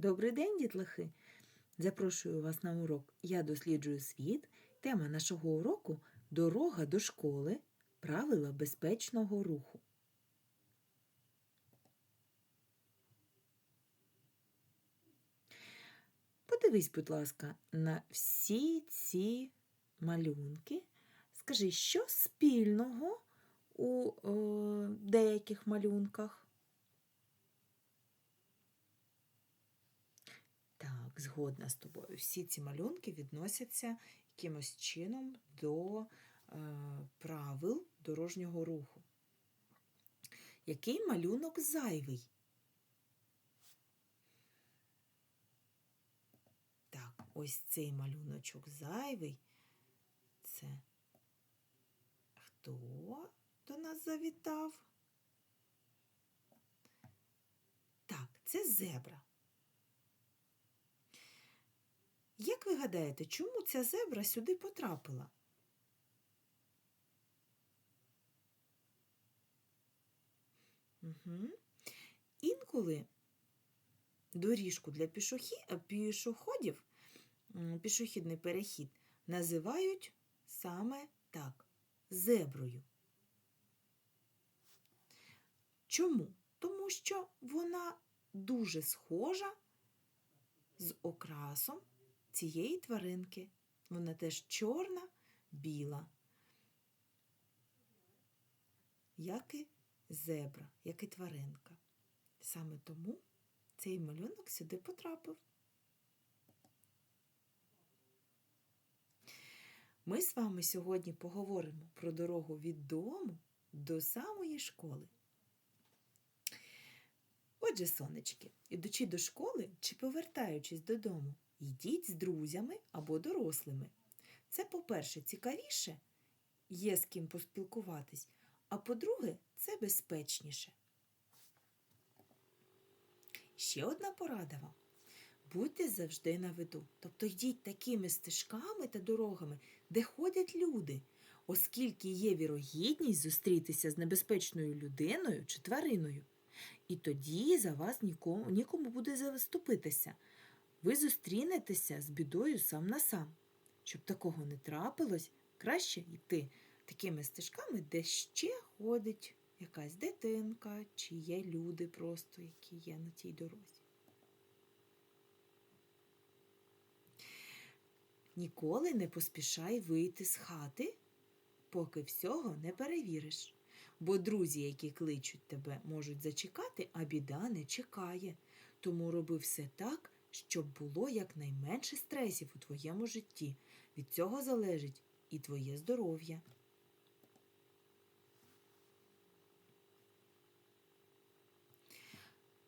Добрий день, дітлахи! Запрошую вас на урок Я досліджую світ. Тема нашого уроку Дорога до школи. Правила безпечного руху. Подивись, будь ласка, на всі ці малюнки. Скажи, що спільного у е, деяких малюнках? Так, згодна з тобою. Всі ці малюнки відносяться якимось чином до е, правил дорожнього руху. Який малюнок зайвий? Так, ось цей малюночок зайвий. Це хто до нас завітав? Так, це зебра. Як ви гадаєте, чому ця зебра сюди потрапила? Угу. Інколи доріжку для е, пішоходів, пішохідний перехід, називають саме так зеброю. Чому? Тому що вона дуже схожа з окрасом цієї тваринки. Вона теж чорна, біла, як і зебра, як і тваринка. Саме тому цей малюнок сюди потрапив. Ми з вами сьогодні поговоримо про дорогу від дому до самої школи. Отже, сонечки, ідучи до школи чи повертаючись додому, йдіть з друзями або дорослими. Це, по-перше, цікавіше, є з ким поспілкуватись, а по-друге, це безпечніше. Ще одна порада вам. Будьте завжди на виду, тобто йдіть такими стежками та дорогами, де ходять люди, оскільки є вірогідність зустрітися з небезпечною людиною чи твариною. І тоді за вас нікому, нікому буде заступитися. Ви зустрінетеся з бідою сам на сам. Щоб такого не трапилось, краще йти такими стежками, де ще ходить якась дитинка, чи є люди просто, які є на тій дорозі. Ніколи не поспішай вийти з хати, поки всього не перевіриш. Бо друзі, які кличуть тебе, можуть зачекати, а біда не чекає. Тому роби все так, щоб було якнайменше стресів у твоєму житті. Від цього залежить і твоє здоров'я.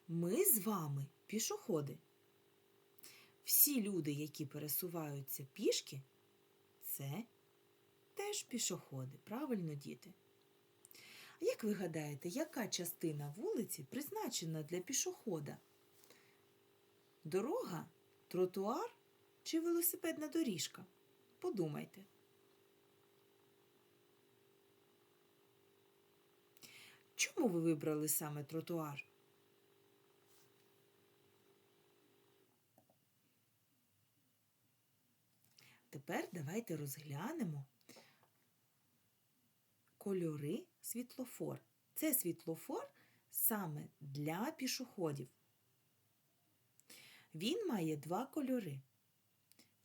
Ми з вами пішоходи. Всі люди, які пересуваються пішки, це теж пішоходи. Правильно, діти? А як ви гадаєте, яка частина вулиці призначена для пішохода? Дорога, тротуар чи велосипедна доріжка? Подумайте. Чому ви вибрали саме тротуар? Тепер давайте розглянемо кольори світлофор. Це світлофор саме для пішоходів. Він має два кольори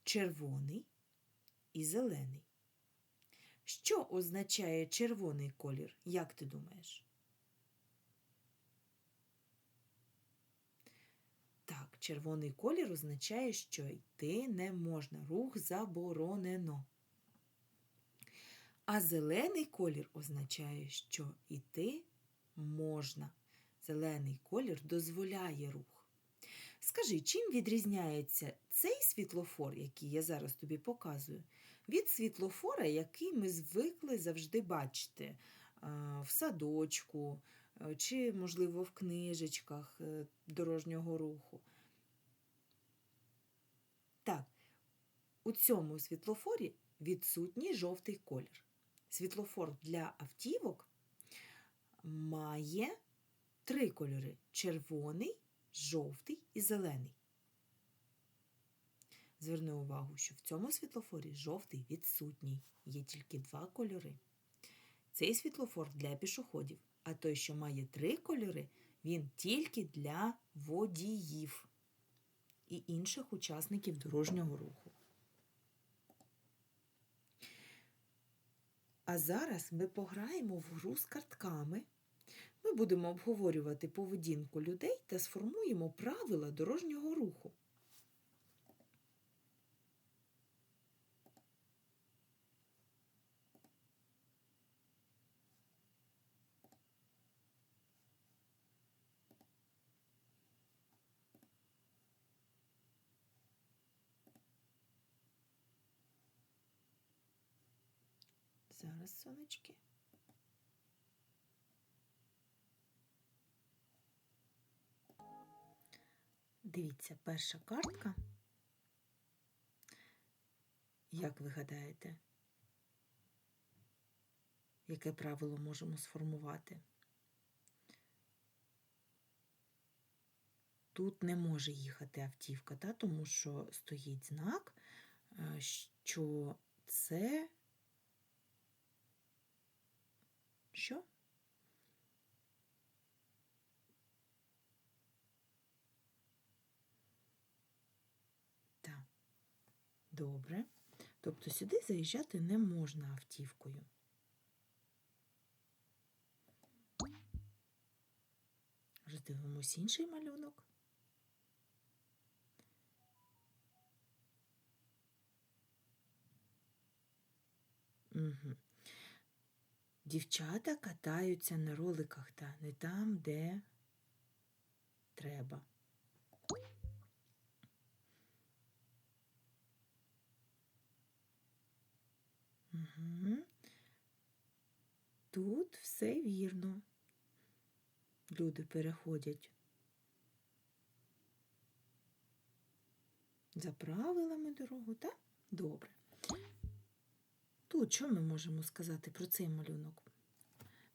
червоний і зелений. Що означає червоний колір, як ти думаєш? Так, червоний колір означає, що йти не можна, рух заборонено. А зелений колір означає, що йти можна. Зелений колір дозволяє рух. Скажи, чим відрізняється цей світлофор, який я зараз тобі показую, від світлофора, який ми звикли завжди бачити в садочку чи, можливо, в книжечках е, дорожнього руху? Так, у цьому світлофорі відсутній жовтий колір. Світлофор для автівок має три кольори червоний, жовтий і зелений. Зверни увагу, що в цьому світлофорі жовтий відсутній, є тільки два кольори. Цей світлофор для пішоходів, а той, що має три кольори, він тільки для водіїв і інших учасників дорожнього руху. А зараз ми пограємо в гру з картками. Ми будемо обговорювати поведінку людей та сформуємо правила дорожнього руху. Зараз, сонечки. Дивіться, перша картка. Як ви гадаєте, яке правило можемо сформувати? Тут не може їхати автівка, та, тому що стоїть знак, е, що це що? Так, добре. Тобто сюди заїжджати не можна автівкою. Роздивимось інший малюнок. Угу. Дівчата катаються на роликах та не там, де треба. Угу. Тут все вірно. Люди переходять за правилами дорогу, так? Добре. Тут що ми можемо сказати про цей малюнок?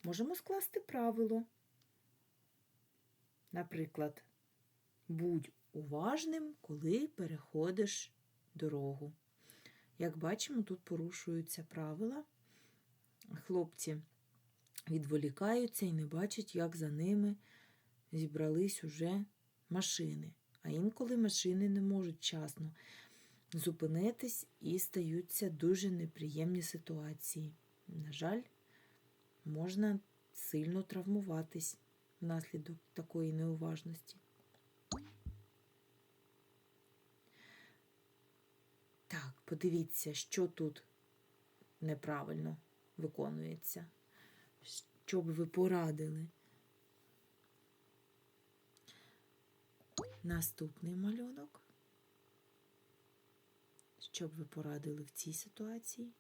Можемо скласти правило. Наприклад, будь уважним, коли переходиш дорогу. Як бачимо, тут порушуються правила. Хлопці відволікаються і не бачать, як за ними зібрались уже машини. А інколи машини не можуть вчасно зупинитись і стаються дуже неприємні ситуації. На жаль, можна сильно травмуватись внаслідок такої неуважності. Так, подивіться, що тут неправильно виконується. Що б ви порадили? Наступний малюнок. Що б ви порадили в цій ситуації?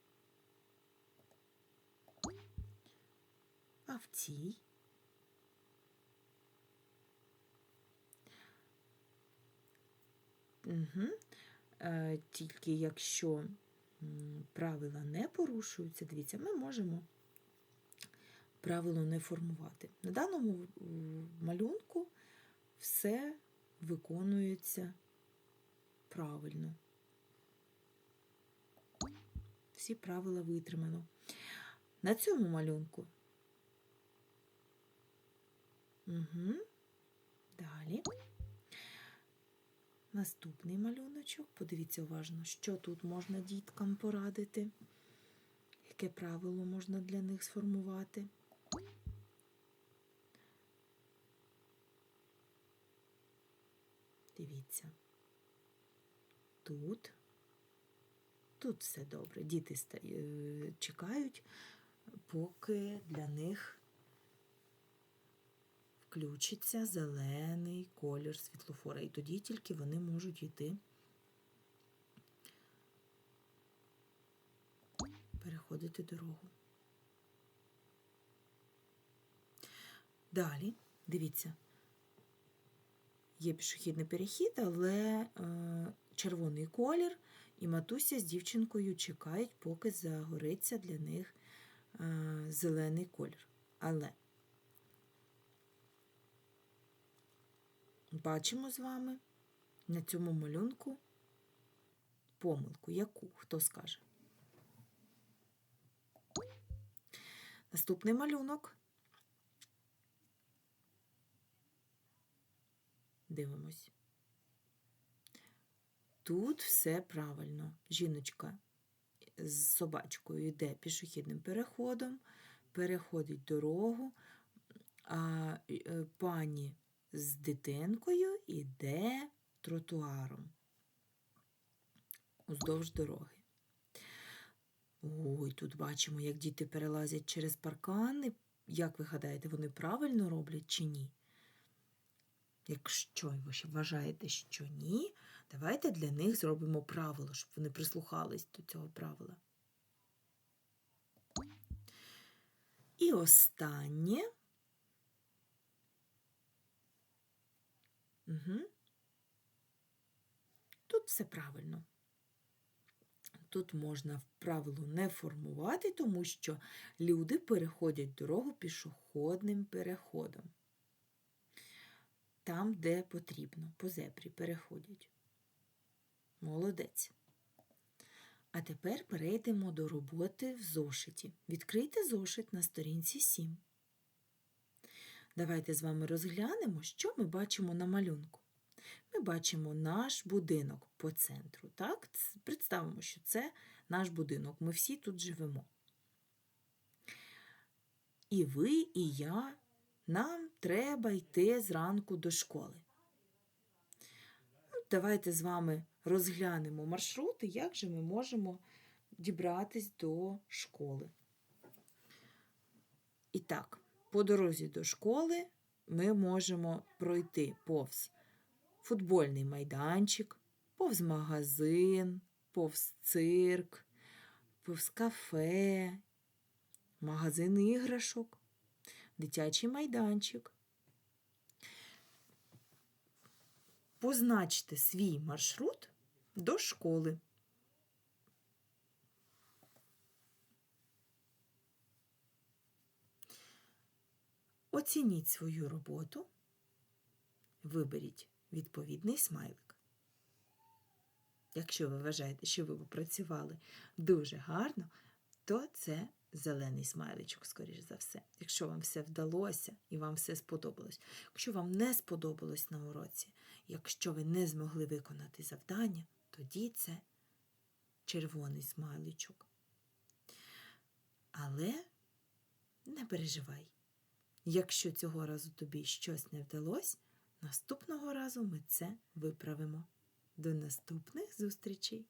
А в цій? Угу. Е, тільки якщо правила не порушуються, дивіться, ми можемо правило не формувати. На даному малюнку все виконується правильно. Всі правила витримано. На цьому малюнку. Угу. Далі. Наступний малюночок. Подивіться уважно, що тут можна діткам порадити, яке правило можна для них сформувати. Дивіться. Тут, тут все добре. Діти е, чекають, поки для них включиться зелений колір світлофора. І тоді тільки вони можуть йти, переходити дорогу. Далі, дивіться, є пішохідний перехід, але е, червоний колір, і матуся з дівчинкою чекають, поки загориться для них е, зелений колір. Але бачимо з вами на цьому малюнку помилку. Яку? Хто скаже? Наступний малюнок. Дивимось. Тут все правильно. Жіночка з собачкою йде пішохідним переходом, переходить дорогу, а е, пані з дитинкою йде тротуаром уздовж дороги. Ой, тут бачимо, як діти перелазять через паркани. Як ви гадаєте, вони правильно роблять чи ні? Якщо ви ще вважаєте, що ні, давайте для них зробимо правило, щоб вони прислухались до цього правила. І останнє. Угу. Тут все правильно. Тут можна правило не формувати, тому що люди переходять дорогу пішохідним переходом. Там, де потрібно, по зебрі переходять. Молодець. А тепер перейдемо до роботи в зошиті. Відкрийте зошит на сторінці 7. Давайте з вами розглянемо, що ми бачимо на малюнку. Ми бачимо наш будинок по центру. Так? Представимо, що це наш будинок. Ми всі тут живемо. І ви, і я, нам треба йти зранку до школи. Давайте з вами розглянемо маршрути, як же ми можемо дібратись до школи. І так, по дорозі до школи ми можемо пройти повз футбольний майданчик, повз магазин, повз цирк, повз кафе, магазин іграшок, дитячий майданчик. Позначте свій маршрут до школи. Оцініть свою роботу, виберіть відповідний смайлик. Якщо ви вважаєте, що ви попрацювали дуже гарно, то це зелений смайличок, скоріш за все. Якщо вам все вдалося і вам все сподобалось. Якщо вам не сподобалось на уроці, якщо ви не змогли виконати завдання, тоді це червоний смайличок. Але не переживай. Якщо цього разу тобі щось не вдалося, наступного разу ми це виправимо. До наступних зустрічей!